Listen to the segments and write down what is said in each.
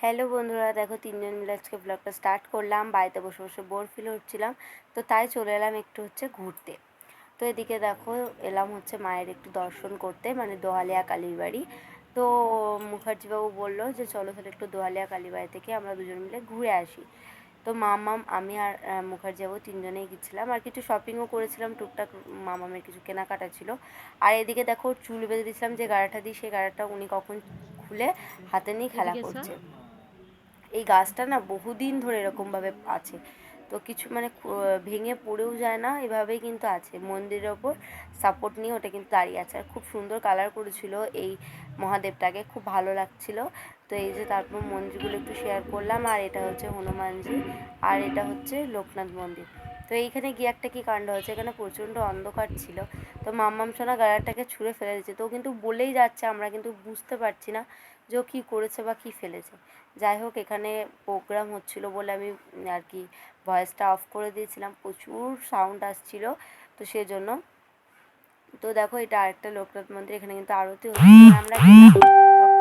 Hello বন্ধুরা, দেখো তিনজন মিলে আজকে ব্লগটা স্টার্ট করলাম। বাড়িতে বসে বসে বোর ফিল হচ্ছিলাম। তো তাই চলে এলাম একটু হচ্ছে ঘুরতে। তো এদিকে দেখো, এলাম হচ্ছে মায়ের একটু দর্শন করতে মানে দোহালিয়া কালীর বাড়ি। তো মুখার্জিবাবু বলল যে, চলো তাহলে একটু দোহালিয়া কালীবাড়ি থেকে আমরা দুজন মিলে ঘুরে আসি। তো মামাম আমি আর মুখার্জি যাব তিনজনেই গেছিলাম। আর কিছু শপিংও করেছিলাম। টুকটাক মামামের কিছু কেনাকাটা ছিল। আর এদিকে দেখো চুল বেঁধে দিয়েছিলাম যে গাড়াটা দিই সেই গাড়াটা উনি কখন খুলে হাতে নিয়ে খেলা করছে। এই গাছটা না বহুদিন ধরে এরকমভাবে আছে। তো কিছু মানে ভেঙে পড়েও যায় না, এভাবেই কিন্তু আছে। মন্দিরের ওপর সাপোর্ট নিয়ে ওটা কিন্তু দাঁড়িয়ে আছে। আর খুব সুন্দর কালার করেছিল এই মহাদেবটাকে, খুব ভালো লাগছিল। তো এই যে তারপর মন্দিরগুলো একটু শেয়ার করলাম, আর এটা হচ্ছে হনুমানজি, আর এটা হচ্ছে লোকনাথ মন্দির। তো এইখানে গিয়ে একটা কী কাণ্ড হয়েছে, এখানে প্রচণ্ড অন্ধকার ছিল। তো মাম্মাম সোনা গাড়াটাকে ছুঁড়ে ফেলে দিচ্ছে তো কিন্তু বলেই যাচ্ছে, আমরা কিন্তু বুঝতে পারছি না। যে ও কী করেছে বা কী ফেলেছে। যাই হোক, এখানে প্রোগ্রাম হচ্ছিল বলে আমি আর কি ভয়েসটা অফ করে দিয়েছিলাম। প্রচুর সাউন্ড আসছিল, তো সেজন্য। তো দেখো, এটা আরেকটা লোকনাথ মন্দির, এখানে কিন্তু আরতি হচ্ছে। আমরা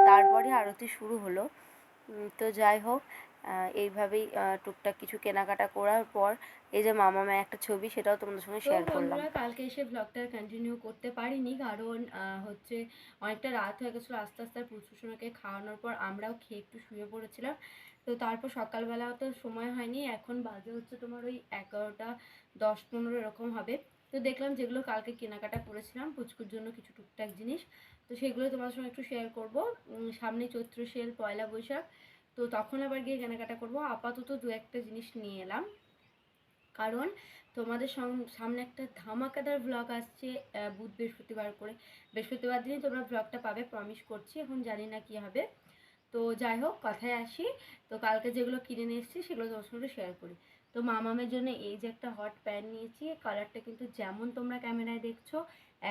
তারপরে আরতি শুরু হলো। তো যাই হোক এইভাবেই টুকটাক কিছু কেনাকাটা করার পর এই যে মামা মায়ের একটা ছবি সেটাও তোমাদের সঙ্গে শেয়ার করলাম। কালকে এসে ব্লগটা কন্টিনিউ করতে পারিনি কারণ হচ্ছে অনেকটা রাত হয়ে গেছিল আস্তে আস্তে পুচকু সোনাকে খাওয়ানোর পর আমরাও খেয়ে একটু শুয়ে পড়েছিলাম। তো তারপর সকালবেলা তো সময় হয়নি এখন বাজে হচ্ছে তোমার ওই এগারোটা দশ পনেরো এরকম হবে। তো দেখলাম যেগুলো কালকে কেনাকাটা করেছিলাম পুচকুর জন্য কিছু টুকটাক জিনিস। তো সেগুলো তোমাদের সঙ্গে একটু শেয়ার করব। সামনে চৈত্র সেল পয়লা বৈশাখ। তো তখন আবার গিয়ে কেনাকাটা করব। আপাতত দু একটা জিনিস নিয়ে এলাম। কারণ তোমাদের সামনে একটা ধামাকাদার ব্লগ আসছে বুধ বৃহস্পতিবার করে। বৃহস্পতিবার দিনই তোমরা ব্লগটা পাবে প্রমিস করছি, এখন জানি না কি হবে। তো যাই হোক, কথায় আসি। তো কালকে যেগুলো কিনে নিয়ে এসেছি, সেগুলো তোমার সঙ্গে শেয়ার করি। তো মামামের জন্য এই যে একটা হট প্যান্ট নিয়েছি কালারটা কিন্তু যেমন তোমরা ক্যামেরায় দেখছ,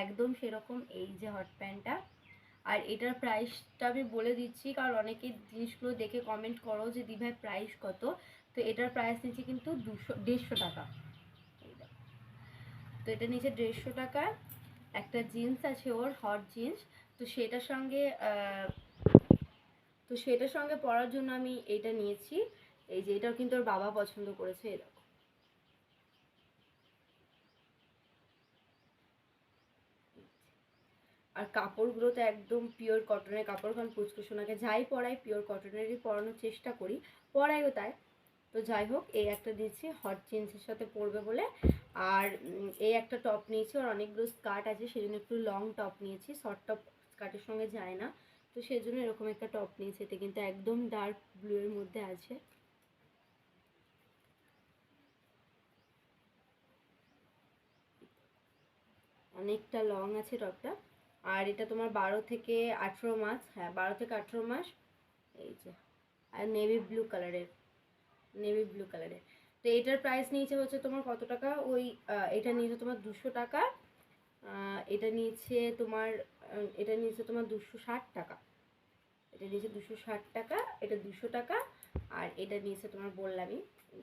একদম সেরকম এই যে হট প্যান্টটা আর এটার প্রাইসটা আমি বলে দিচ্ছি, কারণ অনেকে জিনিসগুলো দেখে কমেন্ট করো যে, দিভাই প্রাইস কত? তো এটার প্রাইস নিচ্ছে কিন্তু দুশো, দেড়শো টাকা। তো এটা নিচে দেড়শো টাকা। একটা জিন্স আছে ওর হট জিন্স তো সেটার সঙ্গে তো সেটার সঙ্গে পরার জন্য আমি এটা নিয়েছি। এই যে এটাও কিন্তু ওর বাবা পছন্দ করেছে, এই আর কাপড়গুলো তো একদম পিওর কটনের কাপড়, কারণ পুচকু সোনাকে যাই পরাই পিওর কটনেরই পরানোর চেষ্টা করি, পরাইও তাই। তো যাই হোক, এই একটা দিয়েছি হট জিন্সের সাথে পরবে বলে। আর এই একটা টপ নিয়েছি, আর অনেকগুলো স্কার্ট আছে সেই জন্য একটু লং টপ নিয়েছি শর্ট টপ স্কার্টের সঙ্গে যায় না। তো সেই জন্য এরকম একটা টপ নিয়েছি এটা কিন্তু একদম ডার্ক ব্লু এর মধ্যে আছে। অনেকটা লং আছে টপটা আর এটা তোমার বারো থেকে আঠেরো মাস হ্যাঁ বারো থেকে আঠেরো মাস, এই যে, আর নেভি ব্লু কালারের নেভি ব্লু কালারের তো এটার প্রাইস নিয়েছে হচ্ছে তোমার কত টাকা? ওই এটা নিয়েছে তোমার দুশো টাকা এটা নিয়েছে তোমার এটা নিয়েছে তোমার দুশো ষাট টাকা। এটা নিয়েছে দুশো ষাট টাকা, এটা দুশো টাকা, আর এটা নিয়েছে তোমার বললামই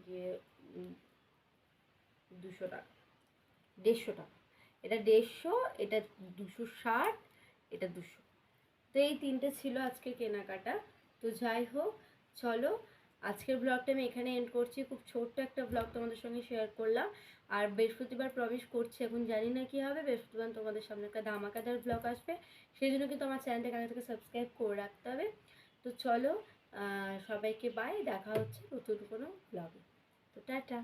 যে দুশো টাকা, দেড়শো টাকা। এটা দেড়শো, এটা দুশো ষাট, এটা দুশো। তো এই তিনটে ছিল আজকে কেনাকাটা। তো যাই হোক, চলো আজকের ব্লগটা আমি এখানে এন্ড করছি। খুব ছোট্ট একটা ব্লগ তোমাদের সঙ্গে শেয়ার করলাম। আর বৃহস্পতিবার প্রবেশ করছি, এখন জানি না কি হবে। বৃহস্পতিবার তোমাদের সামনে একটা ধামাকাদার ব্লগ আসবে। সেই জন্য কিন্তু আমার চ্যানেলটাকে আগে থেকে সাবস্ক্রাইব করে রাখতে হবে। তো চলো সবাইকে বাই দেখা হচ্ছে নতুন কোনো ব্লগে তো টাটা।